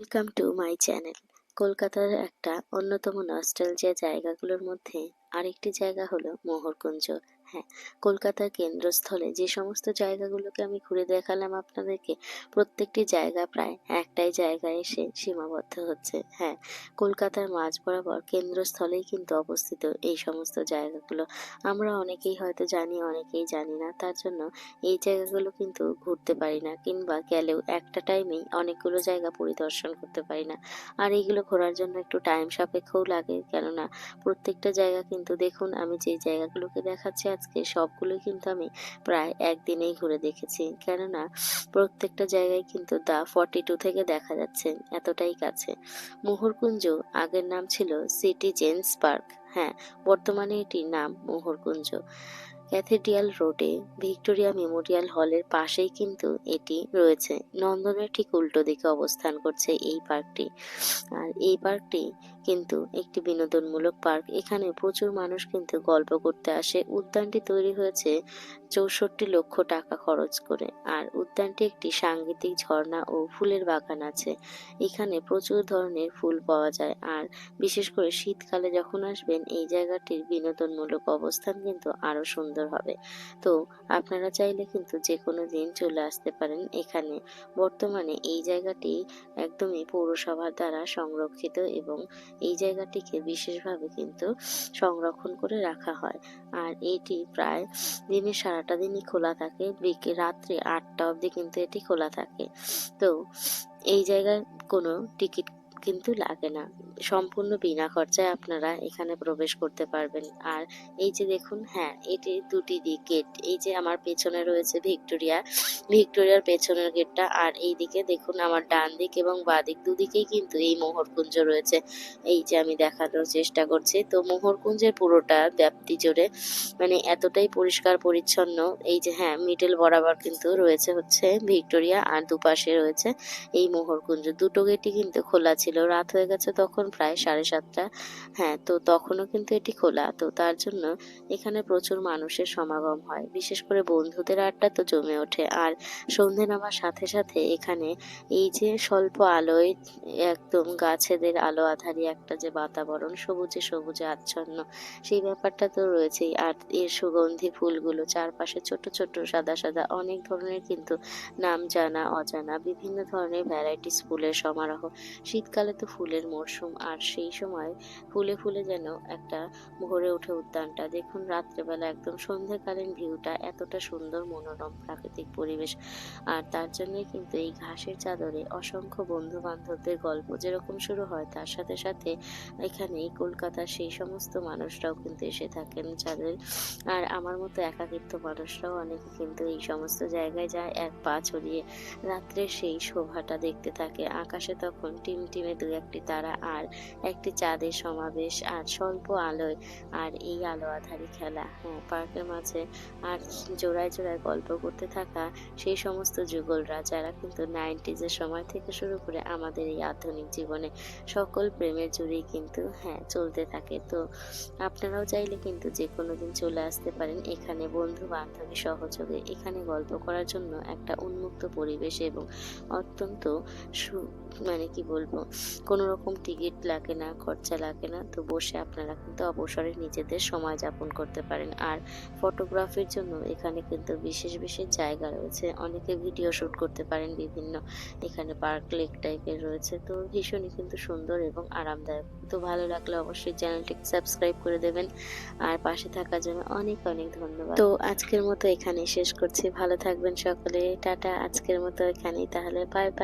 Welcome to my channel কলকাতার একটা অন্যতম নস্টালজিয়া জায়গাগুলোর মধ্যে আরেকটি জায়গা হলো মোহরকুঞ্জ। হ্যাঁ কলকাতার কেন্দ্রস্থলে যে সমস্ত জায়গাগুলোকে আমি ঘুরে দেখালাম আপনাদেরকে, প্রত্যেকটি জায়গা প্রায় একটাই জায়গায় এসে সীমাবদ্ধ হচ্ছে। হ্যাঁ কলকাতার মাঝ বরাবর কেন্দ্রস্থলেই কিন্তু অবস্থিত এই সমস্ত জায়গাগুলো। আমরা অনেকেই হয়তো জানি, অনেকেই জানি না, তার জন্য এই জায়গাগুলো কিন্তু ঘুরতে পারি না কিংবা গেলেও একটা টাইমেই অনেকগুলো জায়গা পরিদর্শন করতে পারি না। আর এইগুলো ঘোরার জন্য একটু টাইম সাপেক্ষও লাগে, কেননা প্রত্যেকটা জায়গা কিন্তু দেখুন, আমি যে জায়গাগুলোকে দেখাচ্ছি আজকে সবগুলোই কিন্তু আমি প্রায় একদিনেই ঘুরে দেখেছি। কেননা প্রত্যেকটা জায়গায় কিন্তু দা ফর্টি টু থেকে দেখা যাচ্ছে, এতটাই কাছে। মোহরকুঞ্জ আগের নাম ছিল সিটি জেন্স পার্ক হ্যাঁ বর্তমানে এটির নাম মোহরকুঞ্জ। ক্যাথেড্রিয়াল রোডে ভিক্টোরিয়া মেমোরিয়াল হলের পাশেই কিন্তু এটি রয়েছে। নন্দনের ঠিক উল্টো দিকে অবস্থান করছে এই পার্কটি। আর এই পার্কটি কিন্তু একটি বিনোদনমূলক পার্ক। এখানে প্রচুর মানুষ কিন্তু গল্প করতে আসে। উদ্যানটি তৈরি হয়েছে চৌষট্টি লক্ষ টাকা খরচ করে। আর উদ্যানটি একটি সাংগীতিক ঝর্ণা ও ফুলের বাগান আছে। এখানে প্রচুর ধরনের ফুল পাওয়া যায়। আর বিশেষ করে শীতকালে যখন আসবেন, এই জায়গাটির বিনোদনমূলক অবস্থান কিন্তু আরও সুন্দর হবে। তো আপনারা চাইলে কিন্তু যে কোনো দিন চলে আসতে পারেন। এখানে বর্তমানে এই জায়গাটি একদমই পৌরসভার দ্বারা সংরক্ষিত এবং এই জায়গাটিকে বিশেষভাবে কিন্তু সংরক্ষণ করে রাখা হয়। আর এটি প্রায় দিনের সারাটা দিনই খোলা থাকে। বিকে, রাত্রে আটটা অবধি কিন্তু এটি খোলা থাকে। তো, এই জায়গায় কোনো টিকিট কিন্তু লাগে না। সম্পূর্ণ বিনা খরচায় আপনারা এখানে প্রবেশ করতে পারবেন। আর এই যে দেখুন হ্যাঁ এটি দুটি দিক গেট এই যে আমার পেছনে রয়েছে ভিক্টোরিয়া, ভিক্টোরিয়ার পেছনের গেটটা আর এই দিকে দেখুন, আমার ডান দিক এবং বাঁ দিক দুদিকেই কিন্তু এই মোহরকুঞ্জ রয়েছে। এই যে আমি দেখানোর চেষ্টা করছি। তো মোহরকুঞ্জের পুরোটা ব্যাপ্তি জুড়ে মানে এতটাই পরিষ্কার পরিচ্ছন্ন। এই যে হ্যাঁ মিডল বরাবর কিন্তু রয়েছে হচ্ছে ভিক্টোরিয়া, আর দুপাশে রয়েছে এই মোহরকুঞ্জ। দুটো গেটই কিন্তু খোলা ছিল। রাত হয়ে গেছে তখন প্রায় সাড়ে সাতটা। হ্যাঁ তো তখনও কিন্তু এটি খোলা। তো তার জন্য এখানে প্রচুর মানুষের সমাগম হয়। বিশেষ করে বন্ধুদের আড্ডা তো জমে ওঠে। আর সন্ধে নামার সাথে সাথে এখানে এই যে স্বল্প আলোয় একদম গাছেদের আলো আধারি একটা যে বাতাবরণ, সবুজে সবুজে আচ্ছন্ন, সেই ব্যাপারটা তো রয়েছেই। আর এর সুগন্ধি ফুলগুলো চারপাশে ছোট ছোট, সাদা সাদা অনেক ধরনের কিন্তু নাম জানা, অজানা, বিভিন্ন ধরনের ভ্যারাইটিস ফুলের সমারোহ। শীতকালে তো ফুলের মরশুম, আর সেই সময় ফুলে ফুলে যেন একটা ভরে ওঠে উদ্যানটা। দেখুন, রাত্রেবেলা একদম সন্ধ্যাকালীন ভিউটা এতটা সুন্দর, মনোরম প্রাকৃতিক পরিবেশ। আর তার জন্যই কিন্তু এই ঘাসের চাদরে অসংখ্য বন্ধু বান্ধবদের গল্প যেরকম শুরু হয়, তার সাথে সাথে এখানে কলকাতার সেই সমস্ত মানুষরাও কিন্তু এসে থাকেন যাদের আর আমার মতো একাকিত্ব মানুষরাও অনেকে কিন্তু এই সমস্ত জায়গায় যায়, এক পা ছড়িয়ে রাত্রে সেই শোভাটা দেখতে থাকে। আকাশে তখন টিম টিমে দু একটি তারা আর একটি চাঁদের সমাবেশ আর স্বল্প আলোয় আর এই আলো আধারি খেলা। হ্যাঁ পার্কের মাঝে আর জোড়ায় জোড়ায় গল্প করতে থাকা সেই সমস্ত যুগলরা যারা কিন্তু নাইনটিজের সময় থেকে শুরু করে আমাদের এই আধুনিক জীবনে সকল প্রেমের জুড়েই কিন্তু হ্যাঁ চলতে থাকে। তো আপনারাও চাইলে কিন্তু যে কোনো দিন চলে আসতে পারেন এখানে বন্ধু বান্ধবী সহযোগে। এখানে গল্প করার জন্য একটা উন্মুক্ত পরিবেশ এবং অত্যন্ত সু মানে কি বলব কোনো রকম টিকিট লাগে না, খরচা লাগে না, তো বসে আপনারা কিন্তু অবসরে নিজেদের সময় যাপন করতে পারেন। আর ফটোগ্রাফির জন্য এখানে কিন্তু বিশেষ বিশেষ জায়গা রয়েছে। অনেকে ভিডিও শ্যুট করতে পারেন বিভিন্ন। এখানে পার্ক, লেক টাইপের রয়েছে। তো ভীষণই কিন্তু সুন্দর এবং আরামদায়ক। তো ভালো লাগলে অবশ্যই চ্যানেলটিকে সাবস্ক্রাইব করে দেবেন। আর পাশে থাকার জন্য অনেক অনেক ধন্যবাদ। তো আজকের মতো এখানে শেষ করছি। ভালো থাকবেন সকলে। টাটা। আজকের মতো এখানেই। তাহলে বাই বাই